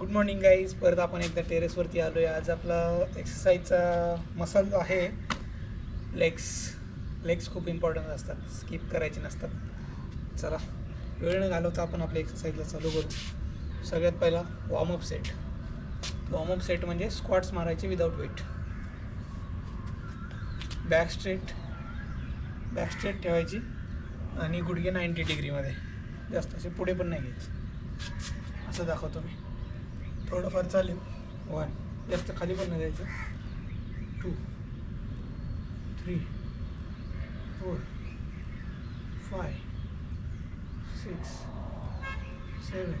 Good morning guys परत आपण एकदा टेरेसवरती आलो आहे आज आपला एक्सरसाइजचा मसाल आहे. लेग्स लेग्स खूप इम्पॉर्टंट असतात. स्किप करायचे नसतात. चला. वेळ न घालवता आपण आपल्या एक्सरसाइजला चालू करू. सगळ्यात पहिला वॉर्मअप सेट वॉर्मअप सेट म्हणजे स्क्वॉट्स मारायचे without weight back straight back straight ठेवायची. आणि गुडघे नाईंटी डिग्रीमध्ये जास्त असे पुढे पण नाही घ्यायचे. असं दाखवतो मी. थोडंफार चालेल. वन जास्त खाली पण नाही जायचं. Two three four five six seven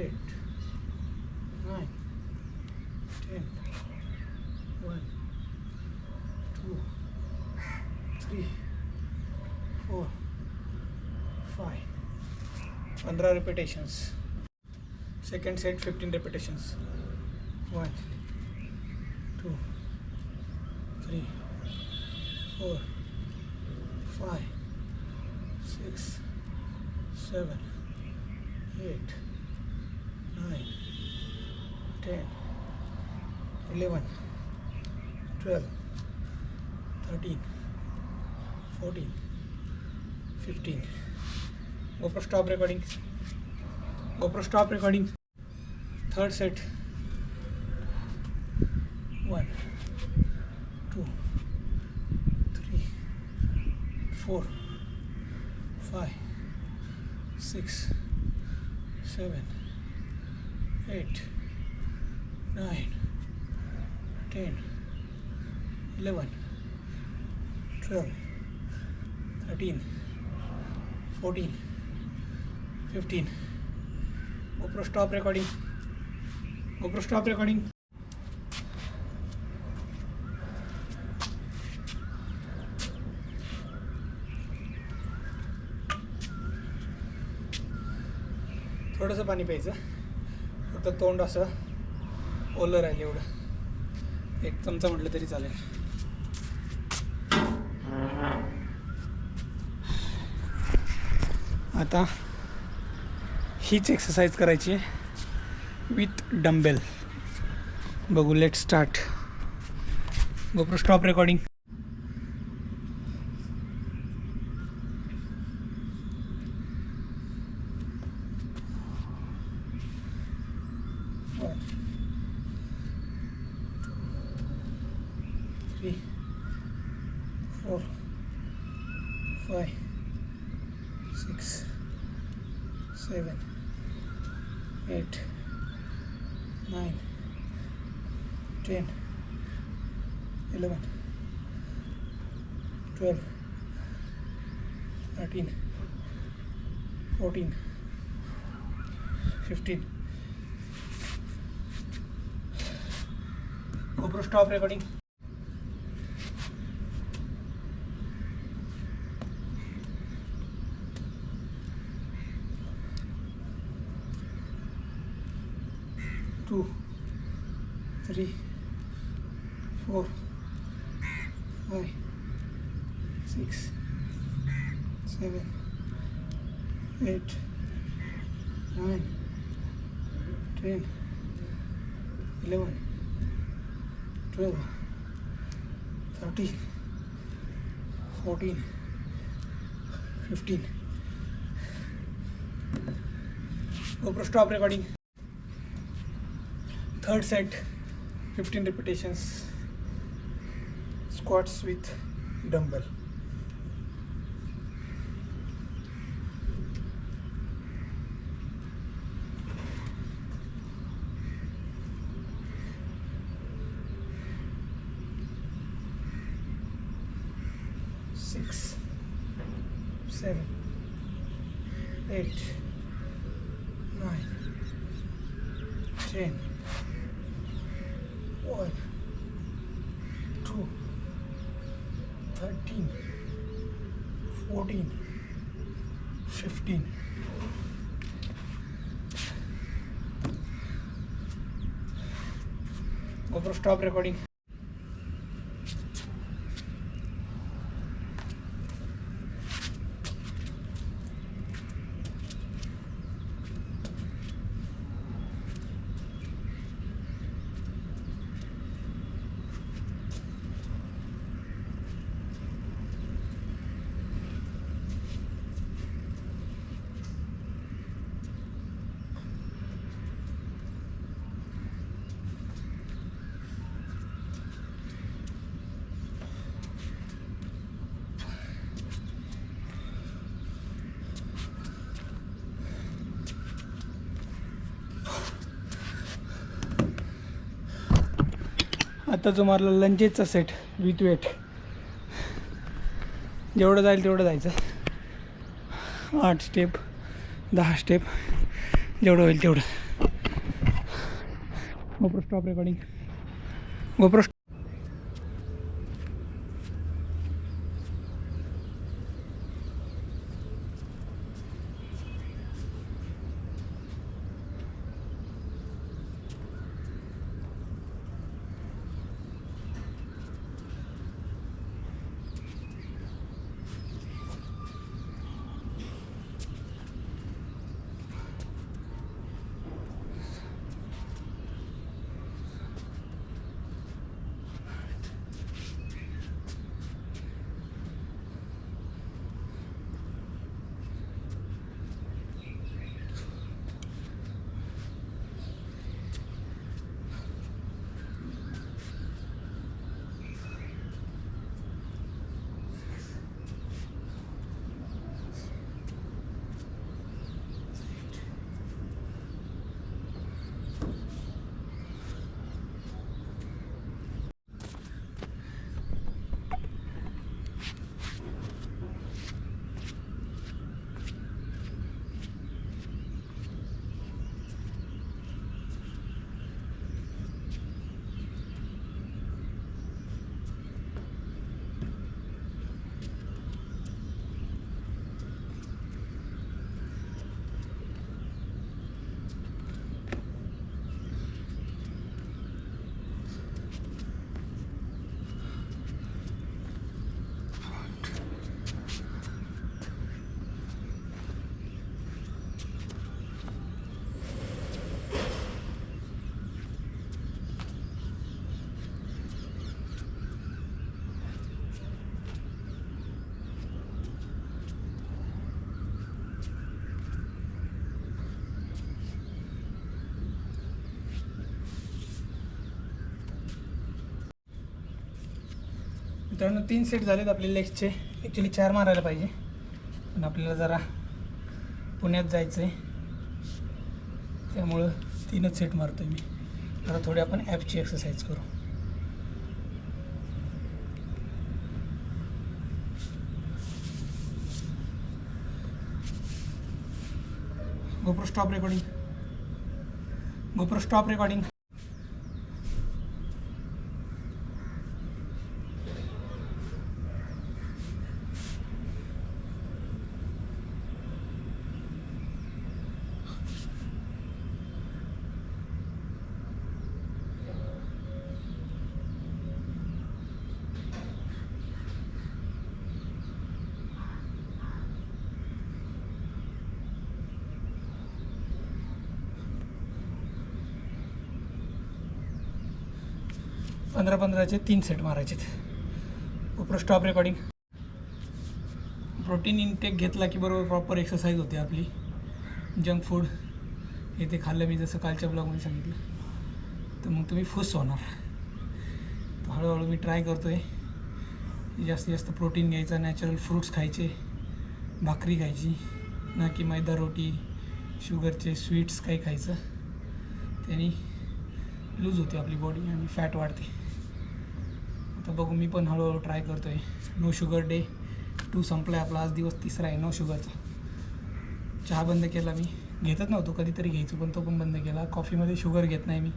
eight nine ten one two three four five पंधरा repetitions second set 15 repetitions. 1 2 3 4 5 6 7 8 9 10 11 12 13 14 15 go for stop recording. GoPro stop recording. Third set. One, two, three, four, five, six, seven, eight, nine, ten, eleven, twelve, thirteen, fourteen. 15 GoPro stop recording. GoPro stop recording. थोडंसं पाणी प्यायचं. फक्त तोंड असं ओलं राहिलं एवढं. एक चमचा म्हटलं तरी चालेल. आता हीच एक्सरसाइज करायची आहे. विथ डंबेल बघू let start GoPro stop recording three four 14 15 GoPro stop recording. Two. Three. Four. Five. Six. Seven. Eight, nine, ten, eleven, twelve, thirteen, fourteen, fifteen. GoPro stop recording. Third set, 15 repetitions, squats with dumbbell. Seven, eight, nine, ten. one, two, thirteen, fourteen, fifteen. GoPro stop recording. आता जो मारला लंचेसचा set with weight जेवढं जाईल तेवढं जायचं. आठ step दहा step जेवढं होईल तेवढं. गोप्रो स्टॉप रेकॉर्डिंग गोप्रो मित्रांनो तीन सेट झालेत आपले लेग्सचे ॲक्च्युली चार मारायला पाहिजे. पण आपल्याला जरा पुण्यात जायचं आहे त्यामुळं तीनच सेट मारतो आहे मी. आता थोडी आपण ॲपची एक्सरसाइज करू. GoPro stop recording GoPro stop recording पंधरा पंधराचे तीन सेट मारायचे GoPro stop recording protein intake घेतला की बरोबर प्रॉपर एक्सरसाइज होते आपली. जंक फूड हे ते खाल्लं मी जसं कालच्या ब्लॉगमध्ये सांगितलं. तर मग तुम्ही फुस होणार. तर हळूहळू मी ट्राय करतो आहे जास्तीत जास्त प्रोटीन घ्यायचं नॅचरल फ्रूट्स खायचे भाकरी खायची ना की मैदा रोटी शुगरचे स्वीट्स काही खायचं. त्यांनी लूज होते आपली बॉडी आणि फॅट वाढते. तर बघू मी पण हळूहळू ट्राय करतो आहे नो शुगर डे टू संपला आहे आपला आज दिवस तिसरा आहे नो शुगरचा चहा बंद केला मी. घेतच नव्हतो कधीतरी घ्यायचो पण तो पण बंद केला. कॉफीमध्ये शुगर घेत नाही मी.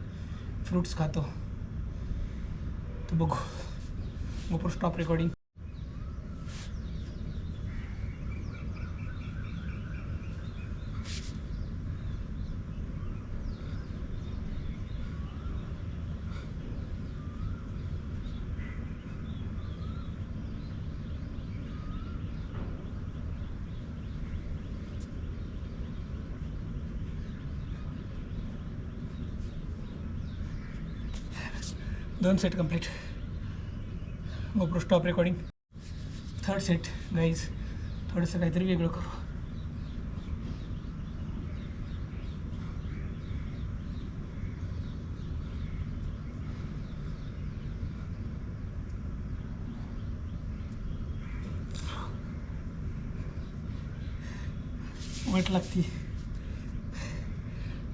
फ्रूट्स खातो. तर बघू. गोपर स्टॉप रेकॉर्डिंग दोन set complete GoPro stop recording third set guys थोडंसं काहीतरी वेगळं करू. वाट लागती.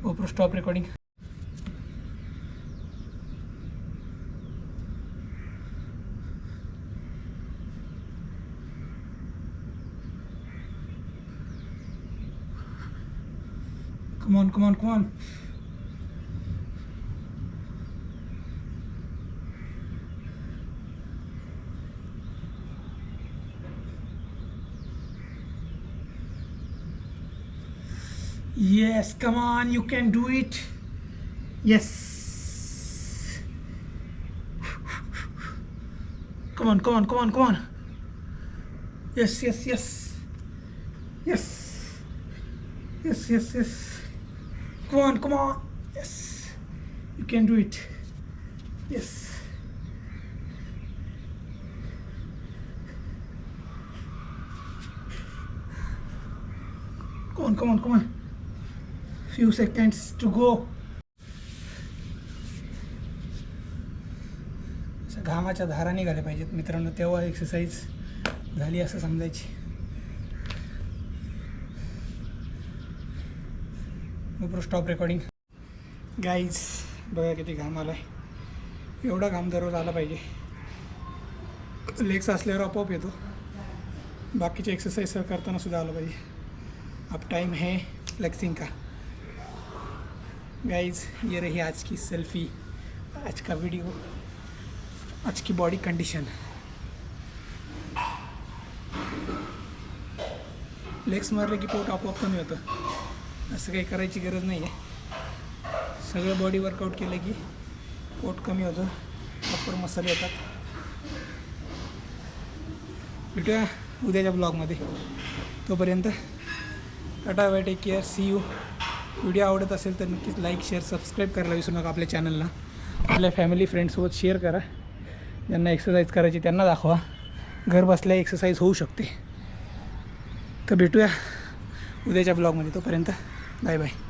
GoPro stop recording come on, come on. Yes, come on, you can do it. Yes. Come on, come on, come on, come on. Yes, yes, yes. Yes. Yes, yes, yes. Come on, come on. Yes. You can do it. Yes. Come on, come on, come on. Few seconds to go. घामाच्या धारा निघाल्या पाहिजेत मित्रांनो तेव्हा exercise झाली असं समजायची no stop recording guys बघा किती घाम आला आहे एवढा घाम दररोज आला पाहिजे. लेग्स असल्यावर आपोआप येतो. बाकीचे एक्सरसाइज करताना सुद्धा आलं पाहिजे. अब टाइम है फ्लेक्सिंग का. गाइज ये रही आज की सेल्फी आज का वीडियो आज की बॉडी कंडीशन लेग्स मारले की पोट आपोआप कमी होतं. असं काही करायची गरज नाही आहे. सगळं बॉडी वर्कआउट केलं की पोट कमी होतं प्रॉपर मसाले येतात. भेटूया उद्याच्या ब्लॉगमध्ये तोपर्यंत tata bye take care see you video आवडत असेल तर नक्कीच लाईक शेअर सबस्क्राईब करायला विसरू नका आपल्या चॅनलला आपल्या फॅमिली फ्रेंड्ससोबत शेअर करा. ज्यांना एक्सरसाइज करायची त्यांना दाखवा. घर बसल्या एक्सरसाइज होऊ शकते. तर भेटूया उद्याच्या ब्लॉगमध्ये तोपर्यंत बाय बाय